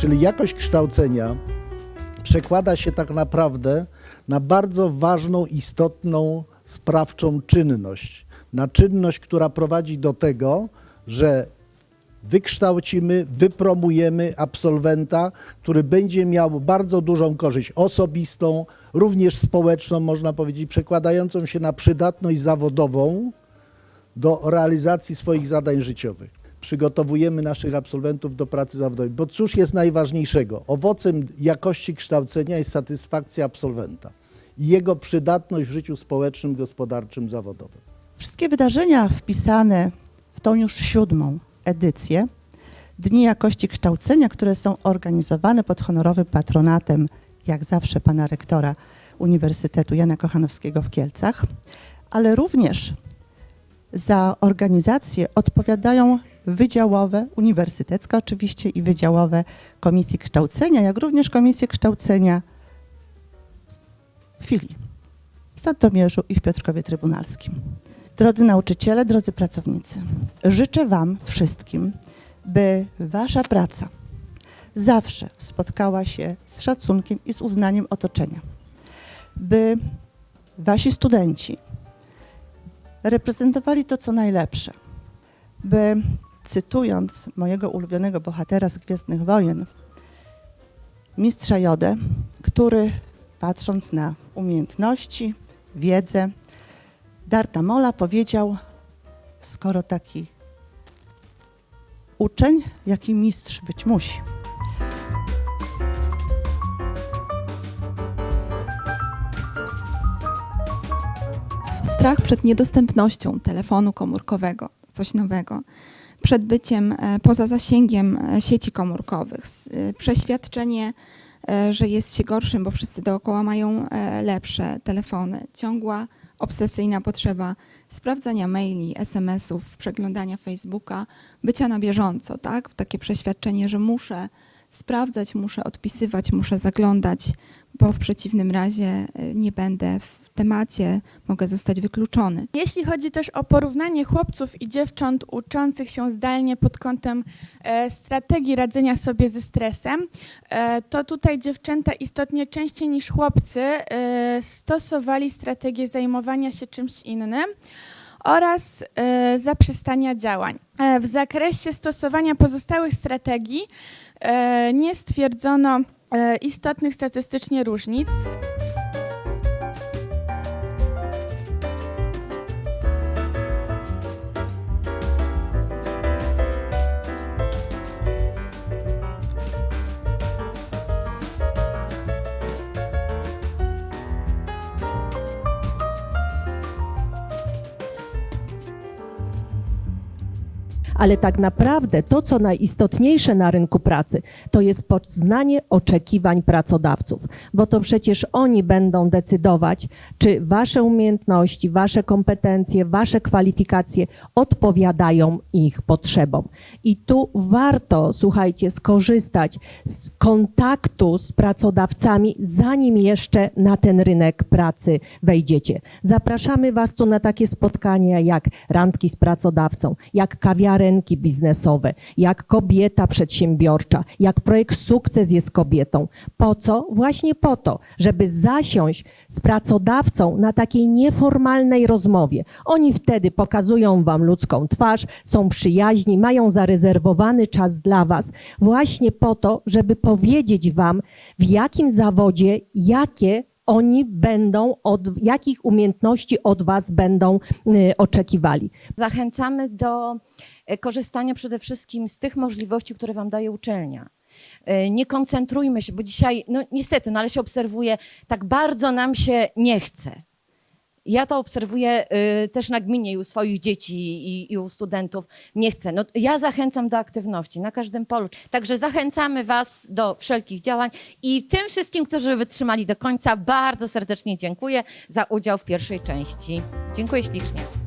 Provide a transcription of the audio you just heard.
Czyli jakość kształcenia przekłada się tak naprawdę na bardzo ważną, istotną, sprawczą czynność. Na czynność, która prowadzi do tego, że wykształcimy, wypromujemy absolwenta, który będzie miał bardzo dużą korzyść osobistą, również społeczną, można powiedzieć, przekładającą się na przydatność zawodową do realizacji swoich zadań życiowych. Przygotowujemy naszych absolwentów do pracy zawodowej, bo cóż jest najważniejszego? Owocem jakości kształcenia jest satysfakcja absolwenta i jego przydatność w życiu społecznym, gospodarczym, zawodowym. Wszystkie wydarzenia wpisane w tą już siódmą edycję Dni Jakości Kształcenia, które są organizowane pod honorowym patronatem, jak zawsze, pana rektora Uniwersytetu Jana Kochanowskiego w Kielcach, ale również za organizację odpowiadają wydziałowe, uniwersyteckie oczywiście i wydziałowe Komisji Kształcenia, jak również Komisje Kształcenia filii w Sandomierzu i w Piotrkowie Trybunalskim. Drodzy nauczyciele, drodzy pracownicy, życzę Wam wszystkim, by Wasza praca zawsze spotkała się z szacunkiem i z uznaniem otoczenia, by Wasi studenci reprezentowali to, co najlepsze, by cytując mojego ulubionego bohatera z Gwiezdnych Wojen, mistrza Jodę, który patrząc na umiejętności, wiedzę, Darta Mola powiedział, skoro taki uczeń, jaki mistrz być musi. Strach przed niedostępnością telefonu komórkowego, coś nowego, przed byciem e, poza zasięgiem e, sieci komórkowych, e, przeświadczenie, że jest się gorszym, bo wszyscy dookoła mają lepsze telefony, ciągła obsesyjna potrzeba sprawdzania maili, SMS-ów, przeglądania Facebooka, bycia na bieżąco, tak? Takie przeświadczenie, że muszę sprawdzać, muszę odpisywać, muszę zaglądać, bo w przeciwnym razie e, nie będę w temacie, mogę zostać wykluczony. Jeśli chodzi też o porównanie chłopców i dziewcząt uczących się zdalnie pod kątem e, strategii radzenia sobie ze stresem, e, to tutaj dziewczęta istotnie częściej niż chłopcy e, stosowali strategię zajmowania się czymś innym oraz zaprzestania działań. W zakresie stosowania pozostałych strategii nie stwierdzono istotnych statystycznie różnic. Ale tak naprawdę to, co najistotniejsze na rynku pracy, to jest poznanie oczekiwań pracodawców, bo to przecież oni będą decydować, czy wasze umiejętności, wasze kompetencje, wasze kwalifikacje odpowiadają ich potrzebom. I tu warto, słuchajcie, skorzystać z kontaktu z pracodawcami, zanim jeszcze na ten rynek pracy wejdziecie. Zapraszamy Was tu na takie spotkania jak randki z pracodawcą, jak kawiarenki biznesowe, jak kobieta przedsiębiorcza, jak projekt Sukces jest kobietą. Po co? Właśnie po to, żeby zasiąść z pracodawcą na takiej nieformalnej rozmowie. Oni wtedy pokazują Wam ludzką twarz, są przyjaźni, mają zarezerwowany czas dla Was, właśnie po to, żeby powiedzieć Wam, w jakim zawodzie, jakie oni będą, od jakich umiejętności od Was będą y, oczekiwali. Zachęcamy do e, korzystania przede wszystkim z tych możliwości, które Wam daje uczelnia. E, Nie koncentrujmy się, bo dzisiaj, no niestety, no ale się obserwuje, tak bardzo nam się nie chce. Ja to obserwuję y, też na gminie i u swoich dzieci i, i u studentów. Nie chcę. No, ja zachęcam do aktywności na każdym polu. Także zachęcamy Was do wszelkich działań i tym wszystkim, którzy wytrzymali do końca, bardzo serdecznie dziękuję za udział w pierwszej części. Dziękuję ślicznie.